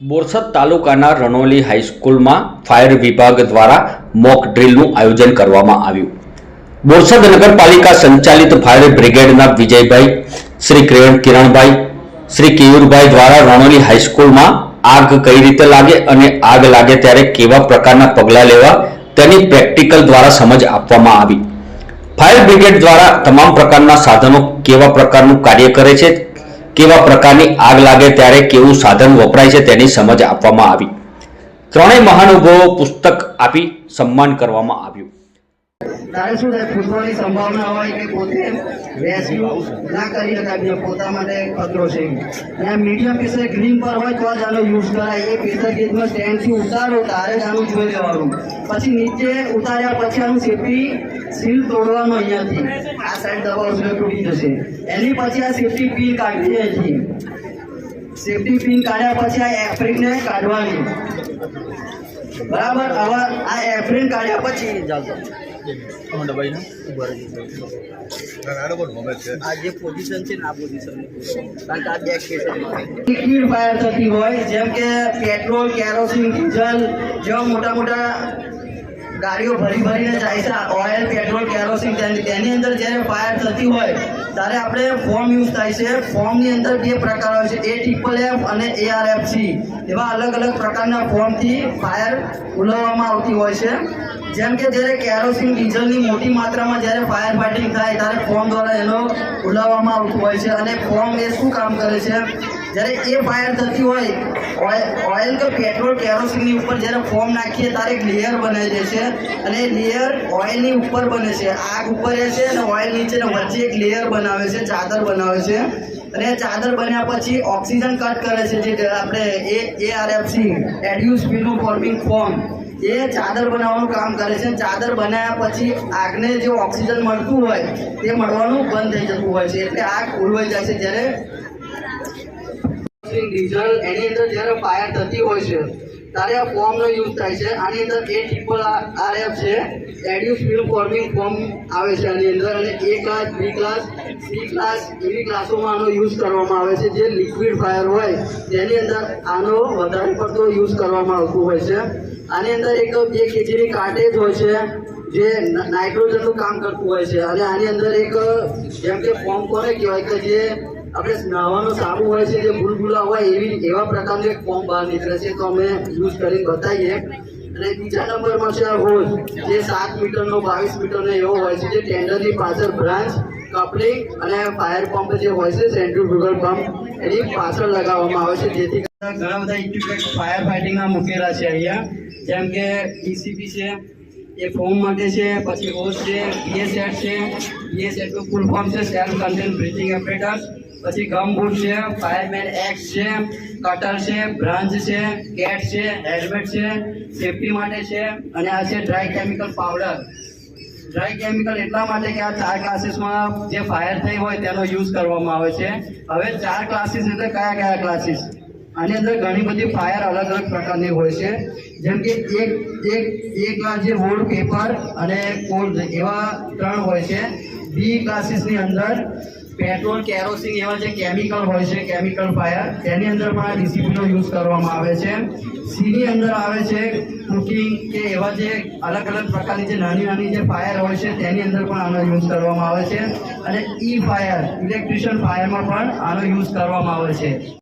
બોરસદ તાલુકાના રણોલી હાઈસ્કૂલમાં ફાયર વિભાગ દ્વારા મોક ડ્રીલનું આયોજન કરવામાં આવ્યું. બોરસદ નગરપાલિકા સંચાલિત ફાયર બ્રિગેડના વિજયભાઈ, શ્રી કિરણ કિરણભાઈ, શ્રી કેયુરભાઈ દ્વારા રણોલી હાઈસ્કૂલમાં આગ કઈ રીતે લાગે અને આગ લાગે ત્યારે કેવા પ્રકારના પગલાં લેવા તેની પ્રેક્ટિકલ દ્વારા સમજ આપવામાં આવી. ફાયર બ્રિગેડ દ્વારા તમામ પ્રકારના સાધનો કેવા પ્રકારનું કાર્ય કરે છે કેવા પ્રકારની આગ લાગે ત્યારે કેવું સાધન વપરાય છે તેની સમજ આપવામાં આવી. ત્રણેય મહાનુભાવો પુસ્તક આપી સન્માન કરવામાં આવ્યું. તારે શું થાય, ફૂટવાની સંભાવના હોય કે પોતે રેસ્ક્યુ ના કરી શકાય પોતા માટે ખતરો છે. અને મીડિયમ પીસર ગ્રીન પર હોય તો જ આનો યુઝ કરાય. એ પીસર ગેજમાં સ્ટેન્ડથી ઉતારો, તારે જ આનું જોઈ લેવાનું. પછી નીચે ઉતાર્યા પછી આનું સેફટી સીલ તોડવાનું અહીંયાથી. આ સાઈડ દબાવશો એટલે તૂટી જશે. એની પછી આ સેફટી પિન કાઢવી અહીંથી. સેફટી પિન કાઢ્યા પછી આ એપ્રિકને કાઢવાની. બરાબર? હવે આ એફરીન કાઢ્યા પછી આ જે પોઝિશન છે ને આ પોઝિશન કારણ કે આ બેક લિક્વિડ ફાયર થતી હોય જેમ કે પેટ્રોલ કેરોસીન ડીઝલ જેવા મોટા મોટા ગાડીઓ ભરી ભરીને જાય છે. ઓઇલ પેટ્રોલ કેરોસીન તેની અંદર જ્યારે ફાયર થતી હોય, ત્યારે આપણે ફોર્મ યુઝ થાય છે. ફોર્મની અંદર બે પ્રકાર હોય છે. એ ટ્રિપલ એફ અને એ આર એફ સી એવા અલગ અલગ પ્રકારના ફોર્મથી ફાયર ઉલવવામાં આવતી હોય છે. જેમ કે જ્યારે કેરોસીન ડીઝલની મોટી માત્રામાં જ્યારે ફાયર ફાઇટિંગ થાય, ત્યારે ફોર્મ દ્વારા એનો ઉલાવવામાં આવતું હોય છે. અને ફોર્મ એ શું કામ કરે છે? જ્યારે એ ફાયર થતી હોય ઓઇલ કે પેટ્રોલ કેરોસીનની ઉપર જ્યારે ફોર્મ નાખીએ, ત્યારે એક લેયર બનાવી દે છે. અને એ લેયર ઓઇલની ઉપર બને છે. આગ ઉપર એ છે અને ઓઇલ નીચે વચ્ચે એક લેયર બનાવે છે, ચાદર બનાવે છે. અને ચાદર બન્યા પછી ઓક્સિજન કટ કરે છે, જે આપણે એ એ આર એફ સી એડ્યુસ ફિલ્મ ફોર્મિંગ ફોર્મ એ ચાદર બનાવવાનું કામ કરે છે. ચાદર બનાવ્યા પછી આગને જે ઓક્સિજન મળતું હોય, તે મળવાનું બંધ થઈ જતું હોય છે. એટલે આગ ઉલવાઈ જાય છે. જ્યારે ડીઝલ એની અંદર જ્યારે ફાયર થતી હોય છે, ત્યારે આ ફોર્મનો યુઝ થાય છે. આની અંદર એ ટ્રિપલ આર એફ છે. એડ્યુસ ફિલ્મ ફોર્મિંગ ફોર્મ આવે છે આની અંદર અને A class B class C class એવી ક્લાસોમાં આનો યુઝ કરવામાં આવે છે. જે લિક્વિડ ફાયર હોય તેની અંદર આનો વધારે પડતો યુઝ કરવામાં આવતું હોય છે. આની અંદર એક, બે કેજીની કાર્ટેજ હોય છે, જે નાઇટ્રોજનનું કામ કરતું હોય છે. અને આની અંદર એક, જેમ કે ફોર્મ કોને કહેવાય કે જે આપણે નાવાનો સાબુ હોય છે જે બુલબુલા હોય એવી એવા પ્રકારનું એક ફોર્મ બહાર નીકળે છે તો અમે યુઝ કરીને બતાવીએ. અને બીજા નંબરમાં છે આ હોલ જે સાત મીટરનો, બાવીસ મીટરનો એવો હોય છે જે ટેન્ડરની પાછળ બ્રાન્ચ કપલિંગ અને ફાયર પંપ જે હોય છે સેન્ટ્રીફ્યુગલ પંપ એની પાછળ લગાવવામાં આવે છે. જેથી ઘણા બધા ઇક્વિપમેન્ટ ફાયર ફાઇટિંગના મૂકેલા છે અહીંયા. જેમ કે ટીસીપી છે, એ ફોર્મ માટે છે, પછી હોસ છે બીએસએટ છે બીએ સેટનું ફૂલ ફોર્મ છે સેલ્ફ કન્ટેન બ્રિથિંગ એપરેટર્સ પછી ગમ બુટ છે ફાયરમેન એક્સ છે કટર છે બ્રાન્ચ છે કેટ છે હેલ્મેટ છે સેફટી માટે છે, અને આ છે dry chemical powder dry chemical એટલા માટે કે આ ચાર ક્લાસીસમાં જે ફાયર થઈ હોય તેનો યુઝ કરવામાં આવે છે. હવે ચાર ક્લાસીસ એટલે કયા કયા ક્લાસીસ આની અંદર ઘણી બધી ફાયર અલગ અલગ પ્રકારની હોય છે. જેમ કે એક એક એક જે હોલ્ડ પેપર અને કોલ્ડ એવા ત્રણ હોય છે. બી ક્લાસીસની અંદર પેટ્રોલ, કેરોસીન એવા જે કેમિકલ હોય છે, કેમિકલ ફાયર, તેની અંદર પણ આ ડીસીપીનો યુઝ કરવામાં આવે છે. સીની અંદર આવે છે કુકિંગ કે એવા જે અલગ અલગ પ્રકારની જે નાની નાની જે ફાયર હોય છે, તેની અંદર પણ આનો યુઝ કરવામાં આવે છે. અને ઈ ફાયર, ઇલેક્ટ્રિશિયન ફાયરમાં પણ આનો યુઝ કરવામાં આવે છે.